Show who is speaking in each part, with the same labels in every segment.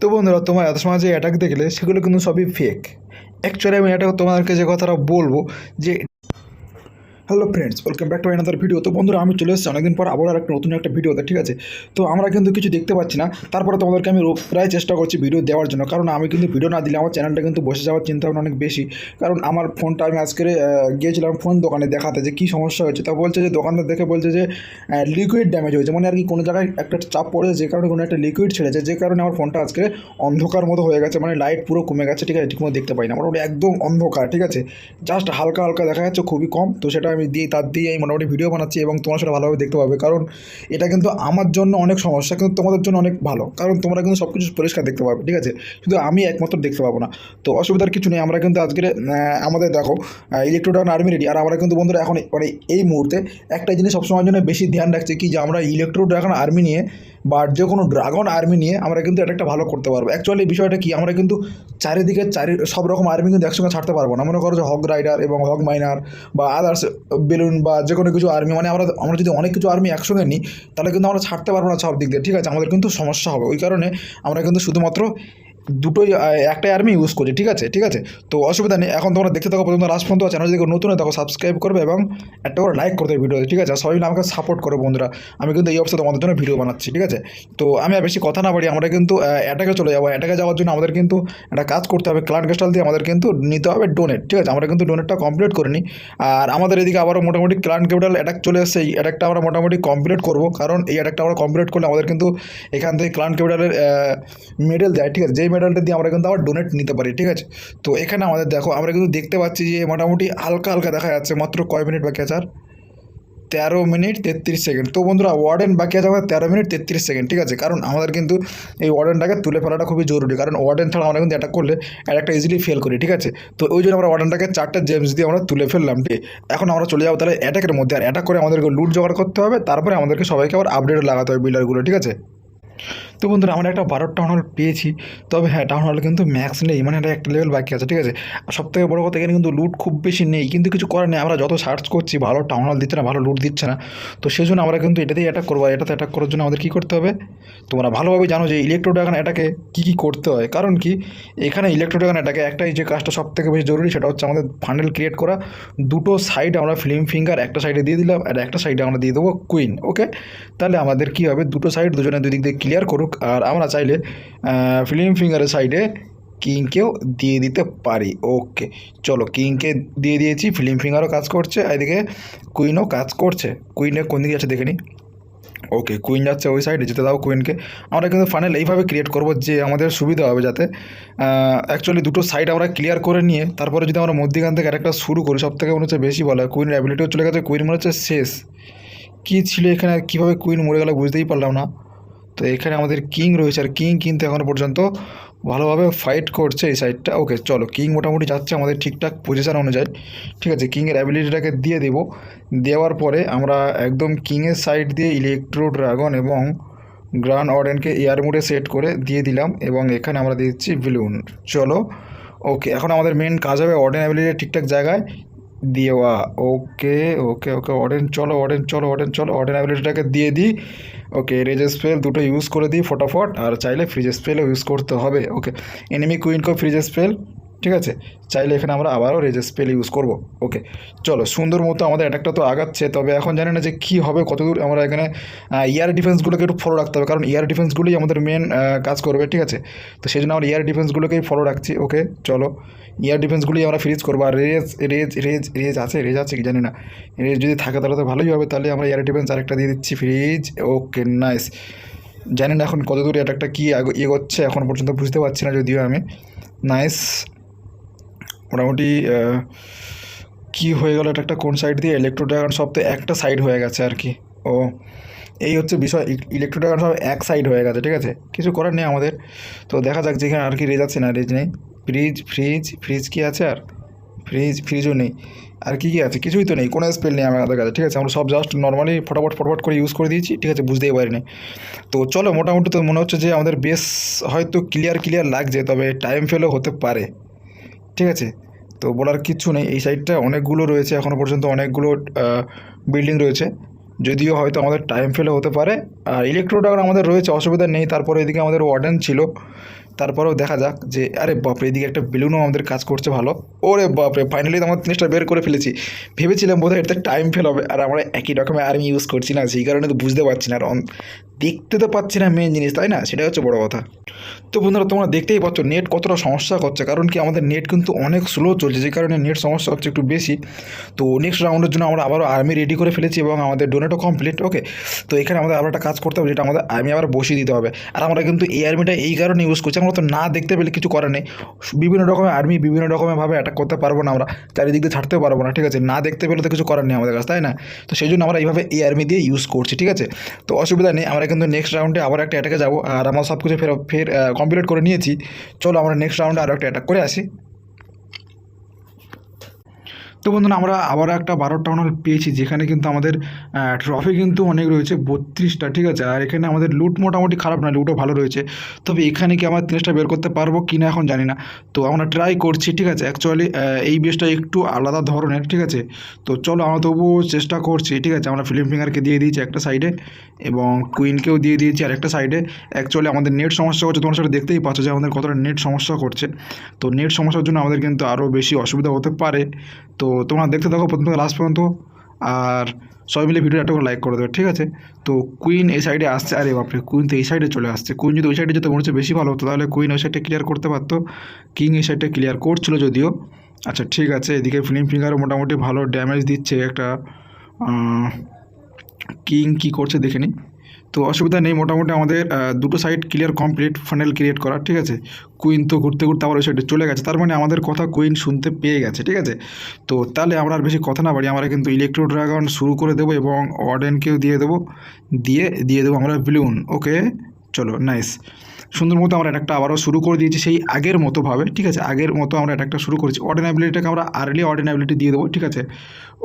Speaker 1: তো বন্ধুরা, তোমার এত সময় যে অ্যাটাক দেখলে সেগুলো কিন্তু সবই ফেক অ্যাকচুয়ালি আমি এটা তোমাদেরকে যে কথাটা বলব যে hello friends, welcome back to another video তো বন্ধুরা, আমি চলে এসেছি অনেকদিন পর আবার একটা নতুন একটা ভিডিওতে ঠিক আছে? তো আমরা কিন্তু কিছু দেখতে পাচ্ছি না। তারপরে তোমাদেরকে আমি প্রায় চেষ্টা করছি ভিডিও দেওয়ার জন্য। কারণ আমি কিন্তু ভিডিও না দিলে আমার চ্যানেলটা কিন্তু বসে যাওয়ার চিন্তা অনেক বেশি। কারণ আমার ফোনটা আমি আজকে গিয়েছিলাম ফোন দোকানে দেখাতে যে কী সমস্যা হয়েছে। তা বলছে যে, দোকানদার দেখে বলছে যে লিকুইড ড্যামেজ হয়েছে। মানে আর কি কোনো জায়গায় একটা চাপ পড়েছে, যে কারণে কোনো একটা লিকুইড ছেড়েছে, যে কারণে আমার ফোনটা আজকে অন্ধকার মতো হয়ে গেছে। মানে লাইট পুরো কমে গেছে, ঠিক আছে? ঠিকমতো দেখতে পাই না। মোটামুটি একদম অন্ধকার, ঠিক আছে? জাস্ট হালকা হালকা দেখা যাচ্ছে, খুবই কম। তো সেটা আমি দিয়ে তার দিয়ে আমি মোটামুটি ভিডিও বানাচ্ছি এবং তোমার সেটা ভালোভাবে দেখতে পাবে। কারণ এটা কিন্তু আমার জন্য অনেক সমস্যা কিন্তু তোমাদের জন্য অনেক ভালো। কারণ তোমরা কিন্তু সব কিছু পরিষ্কার দেখতে পাবে ঠিক আছে? শুধু আমি একমাত্র দেখতে পাবো না। তো অসুবিধার কিছু নেই আমরা কিন্তু আজকের আহ, আমাদের দেখো ইলেকট্রোডাউন আর্মি রেডি আর আমরা কিন্তু বন্ধুরা এখন মানে এই মুহূর্তে একটা জিনিস সবসময়ের জন্য বেশি ধ্যান রাখছি কি যে আমরা ইলেকট্রো ড্রাগন আর্মি নিয়ে বা যে কোনো ড্রাগন আর্মি নিয়ে আমরা কিন্তু এটা একটা ভালো করতে পারব। অ্যাকচুয়ালি বিষয়টা কি? আমরা কিন্তু চারিদিকে চারি, সব রকম আর্মি কিন্তু একসঙ্গে ছাড়তে পারব না। মনে করো যে হক রাইডার এবং হক মাইনার বা আদার্স বেলুন বা যে কোনো কিছু আর্মি মানে আমরা আমরা যদি অনেক কিছু আর্মি একসঙ্গে নিই, তাহলে কিন্তু আমরা ছাড়তে পারব না সব দিক দিয়ে। ঠিক আছে? আমাদের কিন্তু সমস্যা হবে। ওই কারণে আমরা কিন্তু শুধুমাত্র দুটোই একটাই আর্মি ইউজ করি, ঠিক আছে? ঠিক আছে? তো অসুবিধা নেই। এখন তোমরা দেখতে থাকো পর্যন্ত লাস্ট পর্যন্ত চ্যানেল যদি নতুন হয় দেখো সাবস্ক্রাইব করবে এবং একটা করে লাইক করতে ভিডিওতে ঠিক আছে? সবাই মিলে আমাকে সাপোর্ট করো বন্ধুরা। আমি কিন্তু এই অবস্থায় তোমাদের জন্য ভিডিও বানাচ্ছি, ঠিক আছে? তো আমি আর বেশি কথা না বাড়ি আমরা কিন্তু অ্যাটাকে চলে যাব। অ্যাটাকে যাওয়ার জন্য আমাদের কিন্তু একটা কাজ করতে হবে। ক্লান ক্রিস্টাল দিয়ে আমাদের কিন্তু নিতে হবে ডোনেট ঠিক আছে? আমরা কিন্তু ডোনেটটা কমপ্লিট করে নিই আর আমাদের এদিকে আবারও মোটামুটি ক্লান ক্যাপিটাল অ্যাটাক চলে এসেছে। এই অ্যাটাকটা আমরা মোটামুটি কমপ্লিট করব। কারণ এই অ্যাটাকটা আমরা কমপ্লিট করলে আমাদের কিন্তু এখান থেকে ক্লান ক্যাপিটালের মেডেল দেয়, ঠিক আছে? যেই মেডেলটা দিয়ে আমরা কিন্তু আবার ডোনেট নিতে পারি, ঠিক আছে? তো এখানে আমাদের দেখো, আমরা কিন্তু দেখতে পাচ্ছি যে মোটামুটি হালকা হালকা দেখা যাচ্ছে, মাত্র কয় মিনিট বাকি আছে আর? তেরো মিনিট তেত্রিশ সেকেন্ড তো বন্ধুরা ওয়ার্ডেন বাকি আছে আমাদের তেরো মিনিট তেত্রিশ সেকেন্ড ঠিক আছে? কারণ আমাদের কিন্তু এই ওয়ার্ডেনটাকে তুলে ফেলাটা খুবই জরুরি, কারণ ওয়ার্ডেন ছাড়া আমরা কিন্তু অ্যাটাক করলে অ্যাটাকটা ইজিলি ফেল করি, ঠিক আছে? তো ওই জন্য আমরা ওয়ার্ডেনটাকে চারটে জেমস দিয়ে আমরা তুলে ফেললাম, ঠিক এখন আমরা চলে যাব তাহলে অ্যাটাকের মধ্যে, আর অ্যাটাক করে আমাদেরকে লুট জোগাড় করতে হবে, তারপরে আমাদেরকে সবাইকে আবার আপডেট লাগাতে হবে বিল্ডারগুলো ঠিক আছে? তো বন্ধুরা, আমরা একটা বারো টাউন হল পেয়েছি। তবে হ্যাঁ টাউন হল কিন্তু ম্যাক্স নেই মানে এটা একটা লেভেল বাকি আছে, ঠিক আছে? আর সব থেকে বড়ো কথা, এখানে কিন্তু লুট খুব বেশি নেই, কিন্তু কিছু করার নেই। আমরা যত সার্চ করছি, ভালো টাউন হল দিচ্ছে না, ভালো লুট দিচ্ছে না। তো সেই জন্য আমরা কিন্তু এটাতেই অ্যাটাক করব। আর এটাতে অ্যাটাক করার জন্য আমাদের কী করতে হবে? তোমরা ভালোভাবে জানো যে ইলেকট্রো ড্রাগন অ্যাটাকে কী কী করতে হয়। কারণ কি? এখানে ইলেকট্রো ড্রাগন অ্যাটাকে একটাই যে কাজটা সব থেকে বেশি জরুরি, সেটা হচ্ছে আমাদের ফান্ডেল ক্রিয়েট করা। দুটো সাইড আমরা ফিল্ম ফিঙ্গার একটা সাইডে দিয়ে দিলাম, আর একটা সাইডে আমরা দিয়ে দেবো কুইন ওকে তাহলে আমাদের কী হবে? দুটো সাইড দুজনে দুই দিক দিয়ে ক্লিয়ার করুক। আর আমরা চাইলে ফিল্ম ফিঙ্গারের সাইডে কিংকেও দিয়ে দিতে পারি। ওকে চলো কিংকে দিয়ে দিয়েছি ফিল্ম ফিঙ্গারও কাজ করছে এদিকে কুইনও কাজ করছে। কুইনে কোন দিকে আছে দেখে নিই ওকে কুইন যাচ্ছে ওই সাইডে যেতে দাও কুইনকে আমরা কিন্তু ফানেল এইভাবে ক্রিয়েট করব যে আমাদের সুবিধা হবে যাতে অ্যাকচুয়ালি দুটো সাইড আমরা ক্লিয়ার করে নিয়ে, তারপরে যদি আমরা মধ্যিখান থেকে একটা শুরু করি সব থেকে মনে হচ্ছে বেশি বলা কুইনের অ্যাবিলিটিও চলে গেছে কুইন মনে হচ্ছে শেষ। কী ছিল এখানে কীভাবে কুইন মরে গেল বুঝতেই পারলাম না। তো এখানে আমাদের কিং রয়েছে আর কিং কিন্তু এখনও পর্যন্ত ভালোভাবে ফাইট করছে এই সাইডটা ওকে চলো কিং মোটামুটি যাচ্ছে আমাদের ঠিকঠাক পজিশন অনুযায়ী। ঠিক আছে কিংয়ের অ্যাবিলিটিটাকে দিয়ে দেবো। দেওয়ার পরে আমরা একদম কিংয়ের সাইড দিয়ে ইলেকট্রো ড্রাগন এবং গ্রান অর্ডেনকে এয়ার মোডে সেট করে দিয়ে দিলাম এবং এখানে আমরা দিচ্ছি বেলুন চলো ওকে এখন আমাদের মেন কাজ হবে অর্ডেন অ্যাবিলিটি ঠিকঠাক জায়গায় দেওয়া। ওকে ওকে ওকে অর্ডেন চলো অর্ডেন চলো অর্ডেন চলো অর্ডেন অ্যাবিলিটিটাকে দিয়ে দিই। ওকে রেজ স্পেল দুটো ইউজ করে দিই, ফটাফট। আর চাইলে ফ্রিজ স্পেলও ইউজ করতে হবে। ওকে এনিমি কুইনকেও ফ্রিজ স্পেল ঠিক আছে চাইলে এখানে আমরা আবারও রেজ স্পেল ইউজ করব। ওকে চলো, সুন্দর মতো আমাদের অ্যাটাকটা তো আগাচ্ছে, তবে এখন জানি না যে কী হবে, কতদূর আমরা এখানে ইয়ার ডিফেন্সগুলোকে একটু ফলো রাখতে হবে, কারণ ইয়ার ডিফেন্সগুলোই আমাদের মেন কাজ করবে ঠিক আছে তো সেই জন্য আমরা ইয়ার ডিফেন্সগুলোকেই ফলো রাখছি ওকে চলো। ইয়ার ডিফেন্সগুলোই আমরা ফ্রিজ করব, আর রেজ রেজ রেজ রেজ আছে রেজ আছে কি জানি না। রেজ যদি থাকে তাহলে তো ভালোই হবে, তাহলে আমরা এয়ার ডিফেন্স আরেকটা দিয়ে দিচ্ছি ফ্রিজ ওকে নাইস জানি না এখন কত দূর অ্যাটাকটা কী এগোচ্ছে, এখন পর্যন্ত বুঝতে পারছি না, যদিও আমি। নাইস মোটামুটি কী হয়ে গেল? একটা কোন সাইড দিয়ে? ইলেকট্রো ড্রাগন সব তো একটা সাইড হয়ে গেছে আর কি। ও, এই হচ্ছে বিষয়। ইলেকট্রো ড্রাগন সব এক সাইড হয়ে গেছে, ঠিক আছে? কিছু করার নেই আমাদের। তো দেখা যাক যেখানে আর কি রেজ আছে, না রেজ নেই। ফ্রিজ ফ্রিজ ফ্রিজ কি আছে আর? ফ্রিজ ফ্রিজও নেই। আর কি কী আছে? কিছুই তো নেই। কোনো স্পেল নেই আমাদের কাছে, ঠিক আছে? আমরা সব জাস্ট নর্মালি ফটাফট ফটাফট করে ইউজ করে দিয়েছি, ঠিক আছে? বুঝতেই পারিনি। তো চলো, মোটামুটি তো মনে হচ্ছে যে আমাদের বেশ হয়তো ক্লিয়ার ক্লিয়ার লাগছে, তবে টাইম ফেলও হতে পারে। ঠিক আছে? তো বলার কিচ্ছু নেই। এই সাইডটা অনেকগুলো রয়েছে এখনও পর্যন্ত অনেকগুলো বিল্ডিং রয়েছে। যদিও হয়তো আমাদের টাইম ফেলে হতে পারে। আর ইলেকট্রো ড্রাগন আমাদের রয়েছে, অসুবিধা নেই। তারপরে এদিকে আমাদের ওয়ার্ডেন ছিল। তারপরেও দেখা যাক যে, আরে বাপরে, এদিকে একটা বেলুনও আমাদের কাজ করছে ভালো। ওরে বাপরে ফাইনালি আমার জিনিসটা বের করে ফেলেছি। ভেবেছিলাম বোধহয় এটাতে টাইম ফেল হবে। আর আমরা একই রকমের আর্মি ইউজ করছি না। সেই কারণে তো বুঝতে পারছি না। আর দেখতে তো পাচ্ছি না মেন জিনিস, তাই না? সেটাই হচ্ছে বড় কথা। তো বন্ধুরা, তোমরা দেখতেই পাচ্ছ নেট কতটা সমস্যা করছে। কারণ কি, আমাদের নেট কিন্তু অনেক স্লো চলছে, যে কারণে নেট সমস্যা হচ্ছে একটু বেশি। তো নেক্সট রাউন্ডের জন্য আমরা আবারও আর্মি রেডি করে ফেলেছি এবং আমাদের ডোনেটও কমপ্লিট ওকে তো এখানে আমাদের আবার একটা কাজ করতে হবে, যেটা আমাদের আর্মি আবার বসিয়ে দিতে হবে। আর আমরা কিন্তু এই আর্মিটা এই কারণে ইউজ করছি, আমরা তো না দেখতে পেলে কিছু করার নেই। বিভিন্ন রকমের আর্মি বিভিন্ন রকমের ভাবে অ্যাটাক করতে পারব না আমরা, চারিদিক দিয়ে ছাড়তেও পারব না, ঠিক আছে? না দেখতে পেলে তো কিছু করার নেই আমাদের কাছে, তাই না? তো সেই জন্য আমরা এইভাবে এই আর্মি দিয়ে ইউজ করছি, ঠিক আছে? তো অসুবিধা নেই, আমরা কিন্তু নেক্সট রাউন্ডে আবার একটা অ্যাটাকে যাব, আর আমরা সব কিছু ফের ফের কমপ্লিট করে নিয়েছি। চলো আমরা নেক্সট রাউন্ডে আরও একটা অ্যাটাক করে আসি। তো বন্ধুরা, আমরা আবার একটা বারো টাউন হল পেয়েছি, যেখানে কিন্তু আমাদের ট্রফি কিন্তু অনেক রয়েছে, বত্রিশটা, ঠিক আছে? আর এখানে আমাদের লুট মোটামুটি খারাপ না লুটও ভালো রয়েছে। তবে এখানে কি আমরা জিনিসটা বের করতে পারব কি না এখন জানি না। তো আমরা ট্রাই করছি, ঠিক আছে? অ্যাকচুয়ালি এই বেসটা একটু আলাদা ধরনের, ঠিক আছে? তো চলো, আমরা তবুও চেষ্টা করছি, ঠিক আছে? আমরা ফিল্ম ফিঙ্গারকে দিয়ে দিয়েছি একটা সাইডে এবং কুইনকেও দিয়ে দিয়েছি আর একটা সাইডে অ্যাকচুয়ালি আমাদের নেট সমস্যা হচ্ছে, তোমার সেটা দেখতেই পাচ্ছ যে আমাদের কতটা নেট সমস্যা করছে। তো নেট সমস্যার জন্য আমাদের কিন্তু আরও বেশি অসুবিধা হতে পারে। তো তোমরা দেখতে থাকো প্রথম থেকে লাস্ট পর্যন্ত, আর সবাই মিলে ভিডিওটা একটা করে লাইক করে দেবে, ঠিক আছে? তো কুইন এই সাইডে আসছে, আরে বাপরে কুইন তো এই সাইডে চলে আসছে। কুইন যদি ওই সাইডে যেতে, মনে হচ্ছে বেশি ভালো হতো, তাহলে কুইন ওই সাইডটা ক্লিয়ার করতে পারতো। কিং এই সাইডটা ক্লিয়ার করছিল যদিও। আচ্ছা ঠিক আছে, এদিকে ফিল্ম ফিঙ্গারও মোটামুটি ভালো ড্যামেজ দিচ্ছে একটা কিং কী করছে দেখে নিই তো অসুবিধা নেই, মোটামুটি আমাদের দুটো side clear complete funnel create করা, ঠিক আছে? কুইন তো ঘুরতে ঘুরতে আবার ওই সাইডে চলে গেছে, তার মানে আমাদের কথা কুইন শুনতে পেয়ে গেছে, ঠিক আছে? তো তাহলে আমরা আর বেশি কথা না বাড়ি আমরা কিন্তু ইলেকট্রো ড্রাগন শুরু করে দেবো এবং অর্ডেনকেও দিয়ে দেবো, দিয়ে দিয়ে দেবো আমরা ব্লুন ওকে চলো নাইস সুন্দর মতো আমরা একটা আবারও শুরু করে দিয়েছি সেই আগের মতোভাবে ঠিক আছে? আগের মতো আমরা একটা শুরু করেছি। অর্ডিনাবিলিটিটাকে আমরা আর্লি অর্ডিনাবিলিটি দিয়ে দেবো, ঠিক আছে?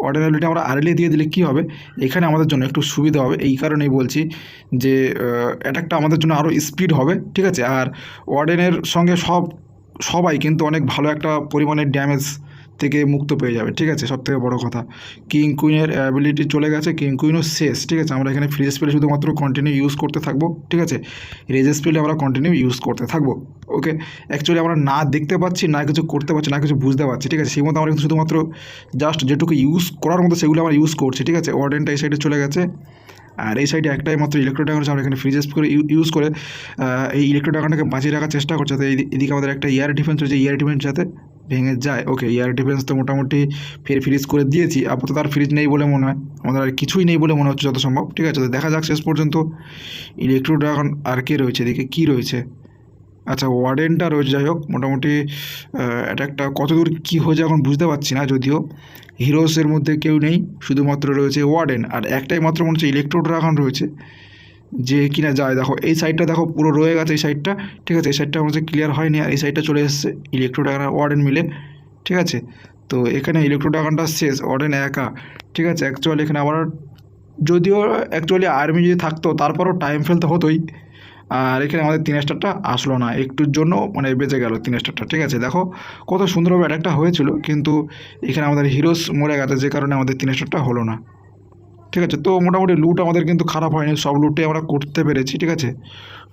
Speaker 1: অর্ডিনাবিলিটি আমরা আর্লি দিয়ে দিলে কী হবে? এখানে আমাদের জন্য একটু সুবিধা হবে। এই কারণেই বলছি যে অ্যাটাকটা আমাদের জন্য আরও স্পিড হবে, ঠিক আছে? আর ওয়ার্ডেনের সঙ্গে সব, সবাই কিন্তু অনেক ভালো একটা পরিমাণের ড্যামেজ থেকে মুক্ত পেয়ে যাবে, ঠিক আছে? সব থেকে বড়ো কথা। কিং কুইনের অ্যাবিলিটি চলে গেছে কিং কুইনও শেষ, ঠিক আছে? আমরা এখানে ফ্রি স্পেলে শুধুমাত্র কন্টিনিউ ইউজ করতে থাকব, ঠিক আছে? রেজ স্পেলে আমরা কন্টিনিউ ইউজ করতে থাকব ওকে অ্যাকচুয়ালি আমরা না দেখতে পাচ্ছি, না কিছু করতে পারছি না কিছু বুঝতে পারছি ঠিক আছে? সেই মতো আমরা কিন্তু শুধুমাত্র জাস্ট যেটুকু ইউজ করার মতো সেগুলো আমরা ইউজ করছি, ঠিক আছে? ওয়ার্ডেনটা এই সাইডে চলে গেছে, আর এই সাইডে একটাই মাত্র ইলেকট্রো ড্রাগন আছে, আমরা এখানে ফ্রিজেস করে ইউজ করে এই ইলেকট্রো ড্রাগনটাকে বাঁচিয়ে রাখার চেষ্টা করছে, যাতে এদিকে আমাদের একটা ইয়ার ডিফেন্স রয়েছে ইয়ার ডিফেন্স যাতে ভেঙে যায়। ওকে ইয়ার ডিফেন্স তো মোটামুটি ফের ফ্রিজ করে দিয়েছি। আপাতত আর ফ্রিজ নেই বলে মনে হয়। আমাদের আর কিছুই নেই বলে মনে হচ্ছে যত সম্ভব ঠিক আছে, তো দেখা যাক শেষ পর্যন্ত ইলেকট্রো ড্রাগন আর কে রয়েছে? এদিকে কী রয়েছে? আচ্ছা ওয়ার্ডেনটা রয়েছে। যাই হোক, মোটামুটি এটা একটা কতদূর কী হয়েছে এখন বুঝতে পারছি না যদিও। হিরোসের মধ্যে কেউ নেই, শুধুমাত্র রয়েছে ওয়ার্ডেন আর একটাই মাত্র মনে হচ্ছে ইলেকট্রো ড্রাগন রয়েছে। যে কিনা যায়, দেখো, এই সাইডটা দেখো, পুরো রয়ে গেছে এই সাইডটা ঠিক আছে? এই সাইডটা হচ্ছে ক্লিয়ার হয়নি আর এই সাইডটা চলে এসেছে ইলেকট্রো ড্রাগন আর ওয়ার্ডেন মিলে, ঠিক আছে? তো এখানে ইলেকট্রো ড্রাগনটা শেষ ওয়ার্ডেন একা, ঠিক আছে? অ্যাকচুয়ালি এখানে আবার, যদিও অ্যাকচুয়ালি আর্মি যদি থাকতো, তারপরও টাইম ফেলতে হতোই। আর এখানে আমাদের তিন স্টারটা আসলো না, একটুর জন্য মানে বেঁচে গেল তিন স্টারটা ঠিক আছে? দেখো, কত সুন্দরভাবে অ্যাটাকটা হয়েছিল, কিন্তু এখানে আমাদের হিরোস মরে গেছে, যে কারণে আমাদের তিন স্টারটা হলো না। ঠিক আছে? তো মোটামুটি লুট আমাদের কিন্তু খারাপ হয়নি। সব লুটে আমরা করতে পেরেছি, ঠিক আছে?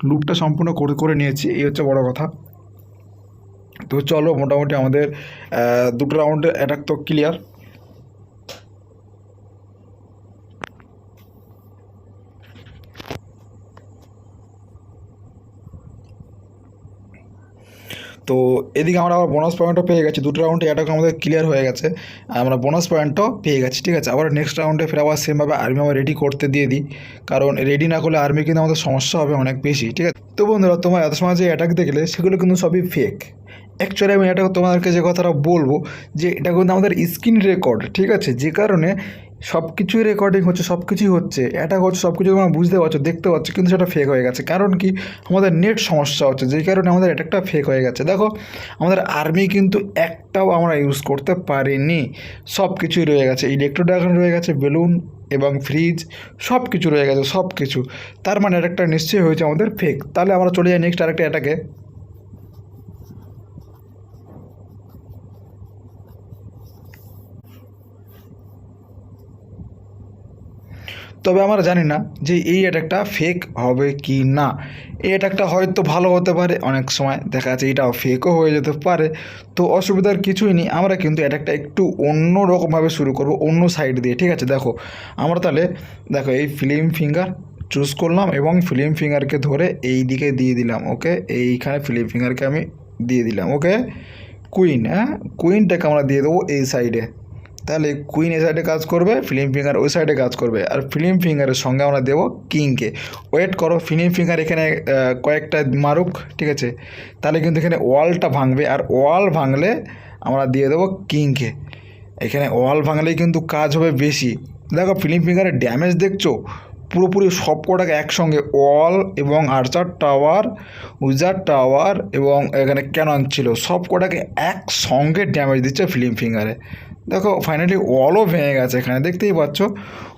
Speaker 1: লুটটা সম্পূর্ণ করে করে নিয়েছি, এই হচ্ছে বড় কথা। তো চলো, মোটামুটি আমাদের দুটো রাউন্ডে অ্যাটাক তো ক্লিয়ার তো এদিকে আমরা আবার বোনাস পয়েন্টও পেয়ে গেছি। দুটো রাউন্ডে অ্যাটাক আমাদের ক্লিয়ার হয়ে গেছে। আমরা বোনাস পয়েন্টও পেয়ে গেছি, ঠিক আছে? আবার নেক্সট রাউন্ডে ফের আবার সেমভাবে আর্মি আবার রেডি করতে দিয়ে দিই। কারণ রেডি না করলে আর্মি কিন্তু আমাদের সমস্যা হবে অনেক বেশি, ঠিক আছে? তো বন্ধুরা, তোমার এত সময় যে অ্যাটাক দেখলে, সেগুলো কিন্তু সবই ফেক অ্যাকচুয়ালি আমি এটা তোমাদেরকে যে কথাটা বলব, যে এটা কিন্তু আমাদের স্ক্রিন রেকর্ড ঠিক আছে? যে কারণে সব কিছুই রেকর্ডিং হচ্ছে সব কিছুই হচ্ছে। অ্যাটাক হচ্ছে সব কিছু তোমরা বুঝতে পারছ, দেখতে পাচ্ছ, কিন্তু সেটা ফেক হয়ে গেছে। কারণ কি? আমাদের নেট সমস্যা হচ্ছে, যেই কারণে আমাদের অ্যাটাকটা ফেক হয়ে গেছে। দেখো, আমাদের আর্মি কিন্তু একটাও আমরা ইউজ করতে পারিনি। সব কিছুই রয়ে গেছে ইলেকট্রো ড্রাগন রয়ে গেছে বেলুন এবং ফ্রিজ সব কিছু রয়ে গেছে সব কিছু তার মানে অ্যাটাকটা নিশ্চয়ই হয়েছে আমাদের ফেক তাহলে আমরা চলে যাই নেক্সট আরেকটা অ্যাটাকে তবে আমরা জানি না যে এই অ্যাটাকটা ফেক হবে কি না। এই অ্যাটাকটা হয়তো ভালো হতে পারে, অনেক সময় দেখা যাচ্ছে এটাও ফেকও হয়ে যেতে পারে। তো অসুবিধার কিছুই নেই, আমরা কিন্তু অ্যাটাকটা একটু অন্য রকমভাবে শুরু করব, অন্য সাইড দিয়ে, ঠিক আছে? দেখো, আমরা তাহলে দেখো এই ফিল্ম ফিঙ্গার চুজ করলাম এবং ফিল্ম ফিঙ্গারকে ধরে এই দিকে দিয়ে দিলাম ওকে এইখানে ফিল্ম ফিঙ্গারকে আমি দিয়ে দিলাম ওকে কুইন হ্যাঁ? কুইনটাকে আমরা দিয়ে দেবো এই সাইডে তাহলে কুইন এ সাইডে কাজ করবে ফিলিম ফিঙ্গার ওই সাইডে কাজ করবে। আর ফিলিম ফিঙ্গারের সঙ্গে আমরা দেবো কিংকে ওয়েট করো ফিলিম ফিঙ্গার এখানে কয়েকটা মারুক, ঠিক আছে? তাহলে কিন্তু এখানে ওয়ালটা ভাঙবে, আর ওয়াল ভাঙলে আমরা দিয়ে দেবো কিংকে এখানে ওয়াল ভাঙলেই কিন্তু কাজ হবে বেশি। দেখো ফিলিম ফিঙ্গারের ড্যামেজ দেখছ? পুরোপুরি সব কটাকে একসঙ্গে ওয়াল এবং আর্চার টাওয়ার উজার টাওয়ার এবং এখানে ক্যানন ছিল। সব কটাকে একসঙ্গে ড্যামেজ দিচ্ছে ফিল্ম ফিঙ্গারে। দেখো ফাইনালি ওয়ালও ভেঙে গেছে এখানে। দেখতেই পাচ্ছ,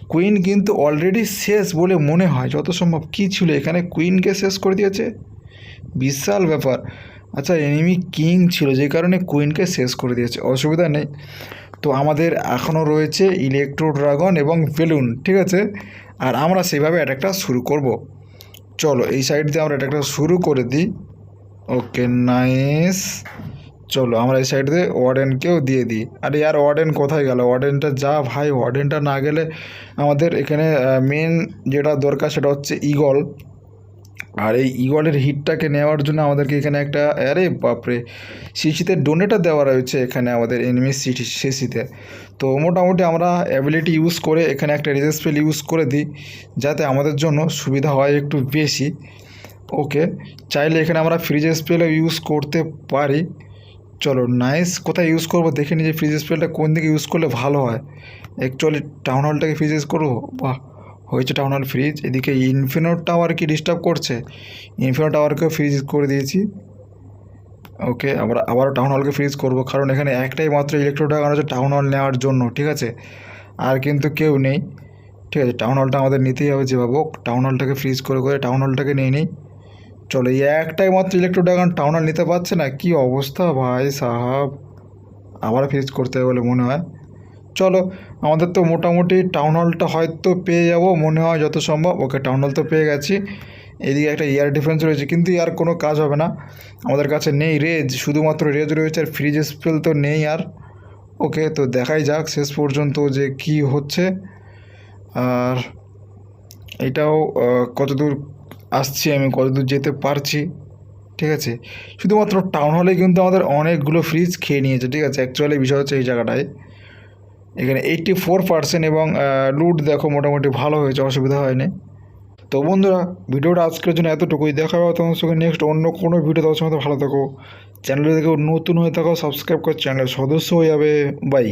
Speaker 1: কুইন কিন্তু অলরেডি শেষ বলে মনে হয়। যত সম্ভব কী ছিল, এখানে কুইনকে শেষ করে দিয়েছে? বিশাল ব্যাপার। আচ্ছা এনিমি কিং ছিল, যে কারণে কুইনকে শেষ করে দিয়েছে। অসুবিধা নেই। তো আমাদের এখনও রয়েছে ইলেকট্রো ড্রাগন এবং বেলুন ঠিক আছে? আর আমরা সেইভাবে অ্যাটাকটা শুরু করব। চলো, এই সাইড দিয়ে আমরা অ্যাটাকটা শুরু করে দিই। ওকে নাইস চলো, আমরা এই সাইড দিয়ে ওয়ার্ডেনকেও দিয়ে দিই। আর ইয়ার ওয়ার্ডেন কোথায় গেল? ওয়ার্ডেনটা যা ভাই ওয়ার্ডেনটা না গেলে আমাদের এখানে মেন যেটা দরকার সেটা হচ্ছে ইগল আর এই ইগলের হিটটাকে নেওয়ার জন্য আমাদেরকে এখানে একটা আরে বাপরে, সিসিতে ডোনেটার দেওয়া রয়েছে এখানে আমাদের এনিমি সিটি, সিসিতে। তো মোটামুটি আমরা অ্যাবিলিটি ইউজ করে এখানে একটা রিজার্ভ স্পেল ইউজ করে দিই, যাতে আমাদের জন্য সুবিধা হয় একটু বেশি। ওকে চাইলে এখানে আমরা ফ্রিজের স্পেলও ইউজ করতে পারি। চলো নাইস কোথায় ইউজ করব দেখে নিই যে ফ্রিজ স্পেলটা কোন দিকে ইউজ করলে ভালো হয়। অ্যাকচুয়ালি টাউন হলটাকে ফ্রিজ করব? বাহ হয়েছে টাউন হল ফ্রিজ, এদিকে ইনফিনো টাওয়ার কি ডিস্টার্ব করছে? ইনফিনো টাওয়ারকেও ফ্রিজ করে দিয়েছি। ওকে আবার, আবারও টাউন হলকে ফ্রিজ করব, কারণ এখানে একটাই মাত্র ইলেকট্রো টাওয়ার আছে টাউন হল নেওয়ার জন্য, ঠিক আছে? আর কিন্তু কেউ নেই, ঠিক আছে? টাউন হলটা আমাদের নিতেই হবে যেভাবে হোক টাউন হলটাকে ফ্রিজ করে করে টাউন হলটাকে নিয়ে নিই। চলো, এই একটাই মাত্র ইলেকট্রো ড্রাগন টাউন হল নিতে পারছে না? কি অবস্থা ভাই সাহাব? আবার ফ্রিজ করতে হবে বলে মনে হয়। চলো, আমাদের তো মোটামুটি টাউন হলটা হয়তো পেয়ে যাব, মনে হয় যত সম্ভব। ওকে টাউন হল তো পেয়ে গেছি। এদিকে একটা ইয়ার ডিফারেন্স রয়েছে, কিন্তু ইয়ার কোনো কাজ হবে না। আমাদের কাছে নেই রেজ, শুধুমাত্র রেজ রয়েছে, আর ফ্রিজ স্পেল তো নেই আর। ওকে, তো দেখাই যাক শেষ পর্যন্ত যে কি হচ্ছে। আর এটাও কতদূর আসছি আমি, কতদূর যেতে পারছি, ঠিক আছে? শুধুমাত্র টাউন হলে কিন্তু আমাদের অনেকগুলো ফ্রিজ খেয়ে নিয়েছে, ঠিক আছে? অ্যাকচুয়ালি বিষয় হচ্ছে এই জায়গাটায়। এখানে এইট্টি ফোর পার্সেন্ট এবং লুট দেখো মোটামুটি ভালো হয়েছে, অসুবিধা হয়নি। তো বন্ধুরা, ভিডিওটা আজকের জন্য এতটুকুই। দেখা হবে তোমার সঙ্গে নেক্সট অন্য কোনো ভিডিও তোমার সঙ্গে ভালো থাকো। চ্যানেলে দেখো নতুন হয়ে থাকো সাবস্ক্রাইব করে চ্যানেলের সদস্য হয়ে যাবে। বাই